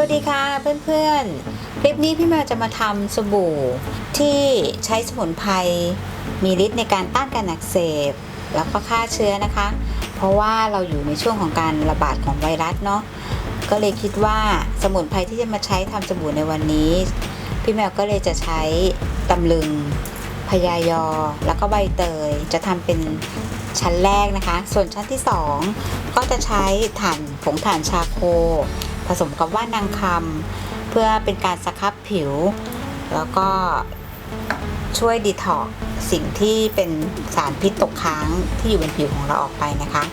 วัสดีค่ะเพื่อนๆ คลิปนี้พี่แมวจะมาทำสบู่ที่ใช้สมุนไพรมีฤทธิ์ในการต้านการอักเสบ แล้วก็ฆ่าเชื้อนะคะ เพราะว่าเราอยู่ในช่วงของการระบาดของไวรัสเนาะก็เลยคิดว่าสมุนไพรที่จะมาใช้ทำสบู่ในวันนี้ พี่แมวก็เลยจะใช้ตำลึงพยายอ แล้วก็ใบเตยจะทำเป็นชั้นแรกนะคะ ส่วนชั้นที่สองก็จะใช้ถ่านผงถ่านชาโค ผสมกับว่านนางคำเพื่อเป็นการสครับผิว แล้วก็ช่วยดีท็อกสิ่งที่เป็นสารพิษตกค้างที่อยู่บนผิวของเราออกไปนะคะ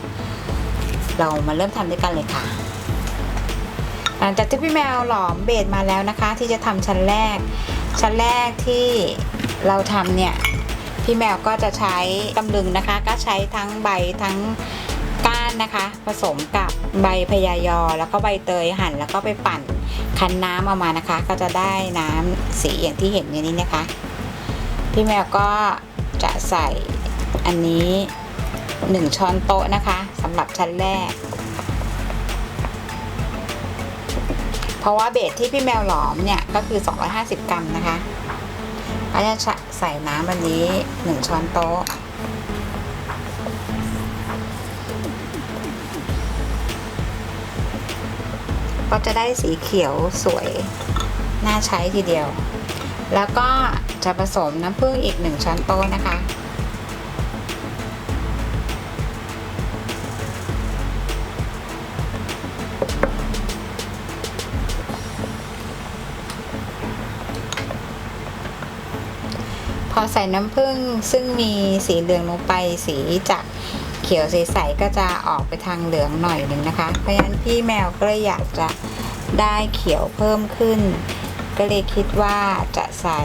เรามาเริ่มทำด้วยกันเลยค่ะหลังจากที่พี่แมวหลอมเบสมาแล้วนะคะ ที่จะทำชั้นแรก ชั้นแรกที่เราทำเนี่ยพี่แมวก็จะใช้ตำลึงนะคะ ก็ใช้ทั้งใบทั้งานนะคะ ผสมกับใบพยายอ แล้วก็ใบเตยหั่นแล้วก็ไปปั่นคั้นน้ำออกมานะคะ ก็จะได้น้ำสีอย่างที่เห็นในนี้นะคะ พี่แมวก็จะใส่อันนี้ 1 ช้อนโต๊ะนะคะสำหรับชั้นแรก เพราะว่าเบสที่พี่แมวหลอมเนี่ย ก็คือ 250 กรัมนะคะก็จะใส่น้ำอันนี้ 1 ช้อนโต๊ะ ก็จะได้สีเขียวสวยน่าใช้ทีเดียว แล้วก็จะผสมน้ำผึ้งอีก1ช้อนโต๊ะนะคะ พอใส่น้ำผึ้งซึ่งมีสีเหลืองลงไปสีจาก ขียวใสๆก็จะออกไปทางเหลืองหน่อยหนึ่งนะคะ เพราะฉะนั้นพี่แมวก็เลยอยากจะได้เขียวเพิ่มขึ้น ก็เลยคิดว่าจะใส่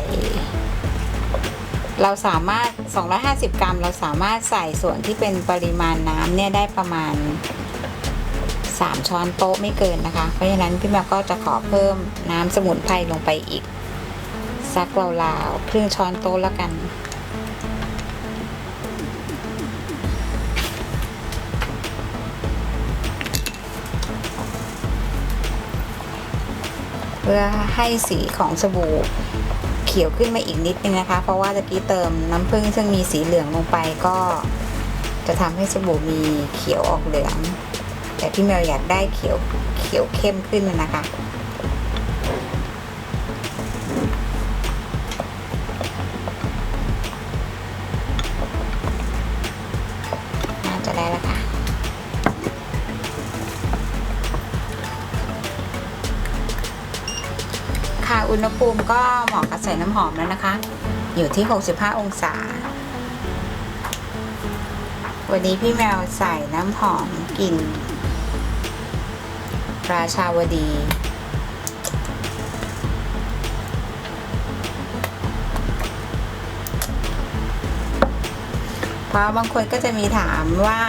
เราสามารถ 250 กรัม เราสามารถใส่ส่วนที่เป็นปริมาณน้ำเนี่ยได้ประมาณ 3 ช้อนโต๊ะไม่เกินนะคะ เพราะฉะนั้นพี่แมวก็จะขอเพิ่มน้ำสมุนไพรลงไปอีกสักราวๆครึ่งช้อนโต๊ะแล้วกัน พื่อให้สีของสบู่เขียวขึ้นมาอีกนิดนึงนะคะ เพราะว่าตะกี้เติมน้ำผึ้งซึ่งมีสีเหลืองลงไปก็จะทำให้สบู่มีเขียวออกเหลือง แต่พี่แมวอยากได้เขียวเขียวเข้มขึ้นนะคะ อุณหภูมิก็เหมาะกับใส่น้ำหอมแล้วนะคะ อยู่ที่ 65 องศา วันนี้พี่แมวใส่น้ำหอมกลิ่นราชาวดี เพราะบางคนก็จะมีถามว่า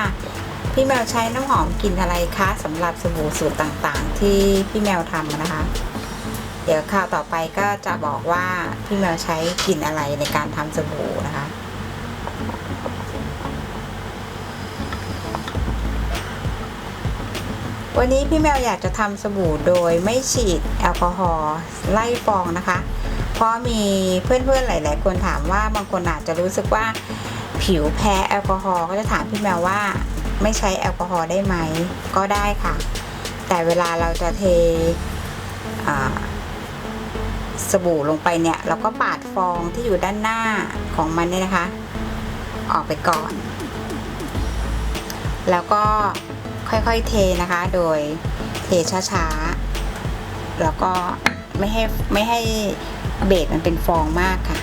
พี่แมวใช้น้ำหอมกลิ่นอะไรคะสำหรับสบู่สูตรต่างๆ ที่พี่แมวทำนะคะ ดี๋ยวข่าวต่อไปก็จะบอกว่าพี่แมวใช้กลิ่นอะไรในการทำสบู่นะคะ วันนี้พี่แมวอยากจะทำสบู่โดยไม่ฉีดแอลกอฮอล์ไล่ฟองนะคะ เพราะมีเพื่อนๆหลาย ๆ คนถามว่าบางคนอาจจะรู้สึกว่าผิวแพ้แอลกอฮอล์ก็จะถามพี่แมวว่าไม่ใช้แอลกอฮอล์ได้ไหม ก็ได้ค่ะ แต่เวลาเราจะเทอ่า สบู่ลงไปเนี่ย เราก็ปาดฟองที่อยู่ด้านหน้าของมันเนี่ยนะคะ ออกไปก่อน แล้วก็ค่อยๆเทนะคะ โดยเทช้าๆ แล้วก็ไม่ให้ไม่ให้เบสมันเป็นฟองมากค่ะ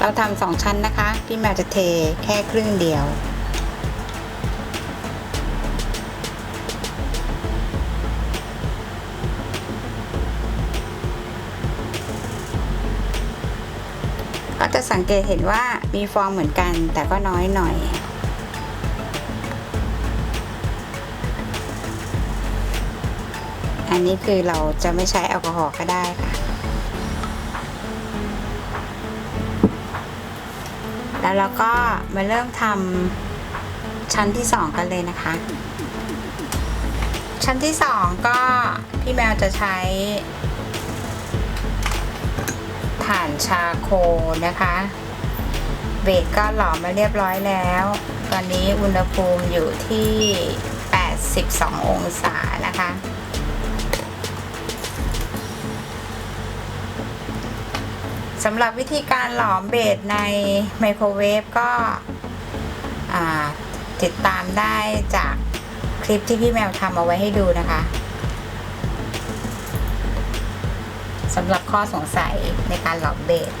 เราทำสองชั้นนะคะ พี่แมวจะเทแค่ครึ่งเดียว จะสังเกตเห็นว่ามีฟองเหมือนกันแต่ก็น้อยหน่อย อันนี้คือเราจะไม่ใช้แอลกอฮอล์ก็ได้ค่ะ แล้วเราก็มาเริ่มทำชั้นที่สองกันเลยนะคะ ชั้นที่สองก็พี่แมวจะใช้ ถ่านชาโคนะคะเบสก็หลอมมาเรียบร้อยแล้ว ตอนนี้อุณหภูมิอยู่ที่ 82 องศานะคะ สำหรับวิธีการหลอมเบสในไมโครเวฟก็ติดตามได้จากคลิปที่พี่แมวทำเอาไว้ให้ดูนะคะ สำหรับข้อสงสัยในการหลอมเบส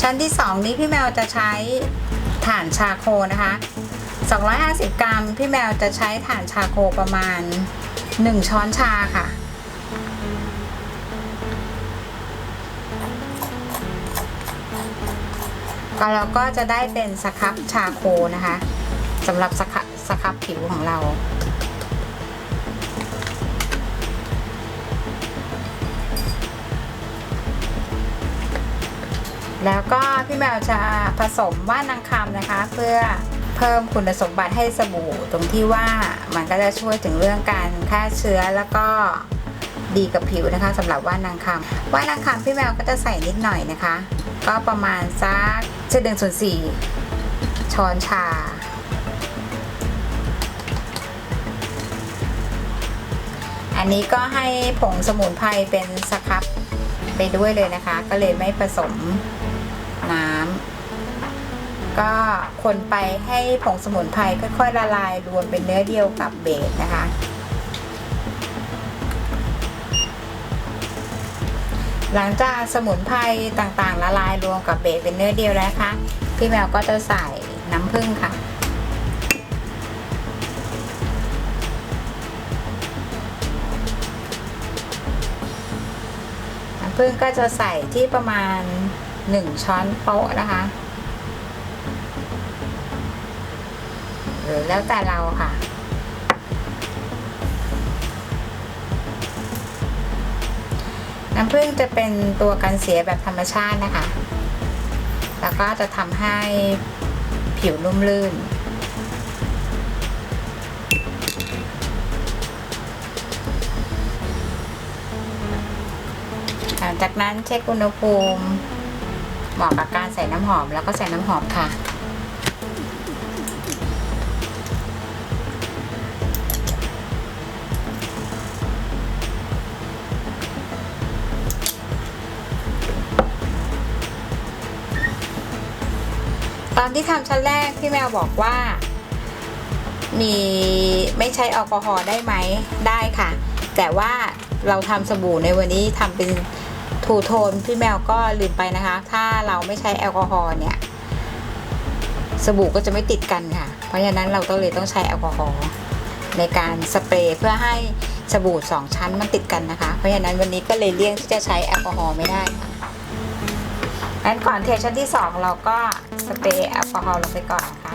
ชั้นที่ 2 นี้พี่แมวจะใช้ถ่านชาโคนะคะ 250 กรัม พี่แมวจะใช้ถ่านชาโคประมาณ 1 ช้อนชาค่ะ ก็เราก็จะได้เป็นสครับชาโคนะคะสำหรับสครับสครับผิวของเรา แล้วก็พี่แมวจะผสมว่านนางคำนะคะ เพื่อเพิ่มคุณสมบัติให้สบู่ตรงที่ว่ามันก็จะช่วยถึงเรื่องการฆ่าเชื้อแล้วก็ดีกับผิวนะคะสำหรับว่านนางคำว่านนางคำพี่แมวก็จะใส่นิดหน่อยนะคะ ก็ประมาณสักเจ็ดหนึ่งส่วนสี่ช้อนชา อันนี้ก็ให้ผงสมุนไพรเป็นสครับไปด้วยเลยนะคะ ก็เลยไม่ผสม ก็คนไปให้ผงสมุนไพรค่อยๆละลายรวมเป็นเนื้อเดียวกับเบสนะคะ หลังจากสมุนไพรต่างๆ ละลายรวมกับเบสเป็นเนื้อเดียวแล้วนะคะพี่แมวก็จะใส่น้ำผึ้งค่ะน้ำผึ้งก็จะใส่ที่ประมาณ 1 ช้อนโต๊ะนะคะ หรือแล้วแต่เราค่ะ น้ำผึ้งจะเป็นตัวกันเสียแบบธรรมชาตินะคะ แล้วก็จะทำให้ผิวนุ่มลื่นหลังจากนั้นเช็คอุณหภูมิเหมาะกับการใส่น้ำหอมแล้วก็ใส่น้ำหอมค่ะ ตอนที่ทำชั้นแรกพี่แมวบอกว่า มีไม่ใช้แอลกอฮอล์ได้ไหมได้ค่ะ แต่ว่าเราทำสบู่ในวันนี้ทำเป็นทูโทนพี่แมวก็ลืมไปนะคะ ถ้าเราไม่ใช้แอลกอฮอล์เนี่ย สบู่ก็จะไม่ติดกันค่ะ เพราะฉะนั้นเราต้องเลยต้องใช้แอลกอฮอล์ในการสเปรย์เพื่อให้สบู่สองชั้นมันติดกันนะคะ เพราะฉะนั้นวันนี้ก็เลยเลี่ยงที่จะใช้แอลกอฮอล์ไม่ได้ค่ะงั้นก่อนเทชั้นที่สองเราก็ สเปรย์แอลกอฮอล์ลงไปก่อนนะคะ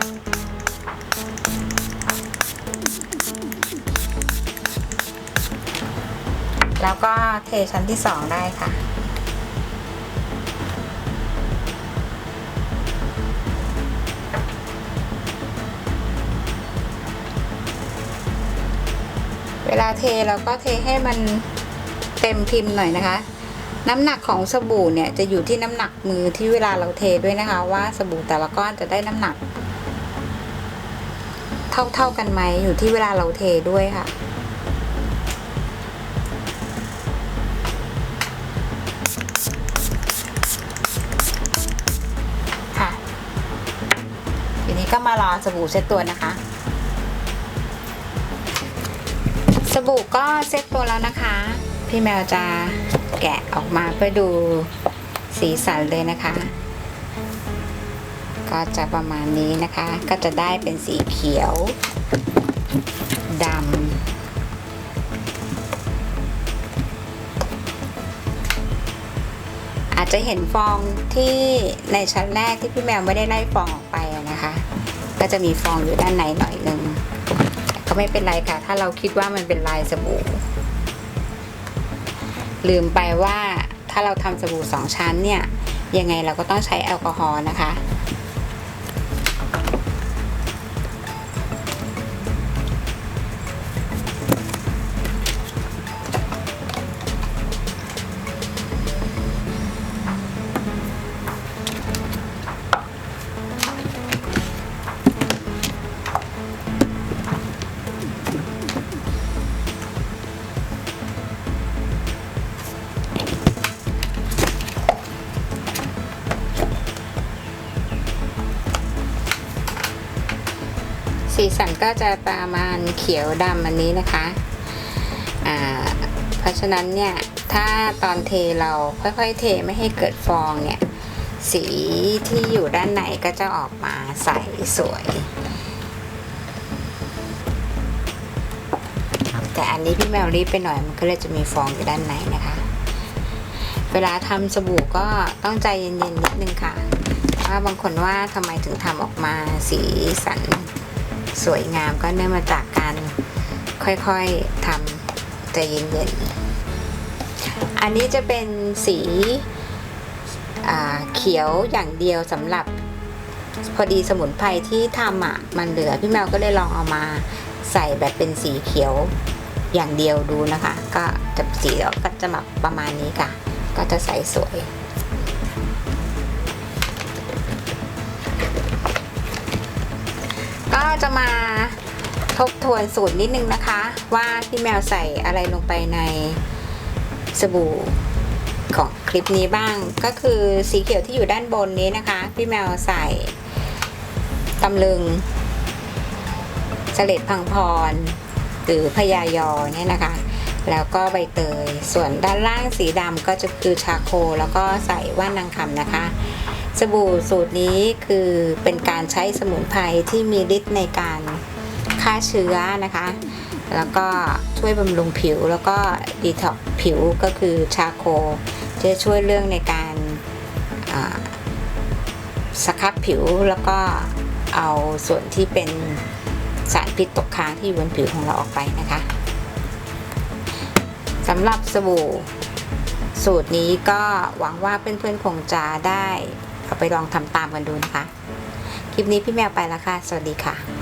แล้วก็เทชั้นที่สองได้ค่ะเวลาเทเราก็เทให้มันเต็มพิมพ์หน่อยนะคะ น้ำหนักของสบู่เนี่ยจะอยู่ที่น้ำหนักมือที่เวลาเราเทด้วยนะคะ ว่าสบู่แต่ละก้อนจะได้น้ำหนัก เท่าเท่ากันไหมอยู่ที่เวลาเราเทด้วยค่ะค่ะทีนี้ก็มารอสบู่เซ็ตตัวนะคะ สบู่ก็เซ็ตตัวแล้วนะคะ พี่แมวจะ แกะออกมาเพื่อดูสีสันเลยนะคะ ก็จะประมาณนี้นะคะ ก็จะได้เป็นสีเขียวดำอาจจะเห็นฟองที่ในชั้นแรกที่พี่แมวไม่ได้ไล่ฟองออกไปนะคะ ก็จะมีฟองอยู่ด้านในหน่อยนึงก็ไม่เป็นไรค่ะ ถ้าเราคิดว่ามันเป็นลายสบู่ ลืมไปว่าถ้าเราทำสบู่สองชั้นเนี่ยยังไงเราก็ต้องใช้แอลกอฮอล์นะคะ สีสันก็จะประมาณเขียวดำอันนี้นะคะอ่าเพราะฉะนั้นเนี่ยถ้าตอนเทเราค่อยๆ เทไม่ให้เกิดฟองเนี่ยสีที่อยู่ด้านในก็จะออกมาใสสวย แต่อันนี้พี่แมวรีบไปหน่อยมันก็เลยจะมีฟองอยู่ด้านในนะคะ เวลาทำสบู่ก็ต้องใจเย็นๆนิดนึงค่ะว่าบางคนว่าทำไมถึงทำออกมาสีสัน สวยงามก็เนื่องมาจากการค่อยๆทำใจเย็นๆ อันนี้จะเป็นสีเขียวอย่างเดียวสำหรับพอดีสมุนไพรที่ทำอะมันเหลือพี่แมวก็เลยลองเอามาใส่แบบเป็นสีเขียวอย่างเดียวดูนะคะ ก็จะสีแล้วก็จะมาประมาณนี้ค่ะ ก็จะใส่สวย จะมาทบทวนสูตรนิดนึงนะคะ ว่าพี่แมวใส่อะไรลงไปในสบู่ของคลิปนี้บ้าง ก็คือสีเขียวที่อยู่ด้านบนนี้นะคะ พี่แมวใส่ตำลึงเสล็ดพังพร หรือพญายอเนี่ยนะคะ แล้วก็ใบเตย ส่วนด้านล่างสีดำก็จะคือชาโค แล้วก็ใส่ว่านนางคำนะคะ สบู่สูตรนี้คือเป็นการใช้สมุนไพรที่มีฤทธิ์ในการฆ่าเชื้อนะคะ แล้วก็ช่วยบำรุงผิวแล้วก็ดีท็อกผิวก็คือชาโคจะช่วยเรื่องในการสครับผิวแล้วก็เอาส่วนที่เป็นสารพิษตกค้างที่อยู่บนผิวของเราออกไปนะคะสำหรับสบู่สูตรนี้ก็หวังว่าเพื่อนๆคงจะได้ ไปลองทำตามกันดูนะคะ คลิปนี้พี่แมวไปแล้วค่ะ สวัสดีค่ะ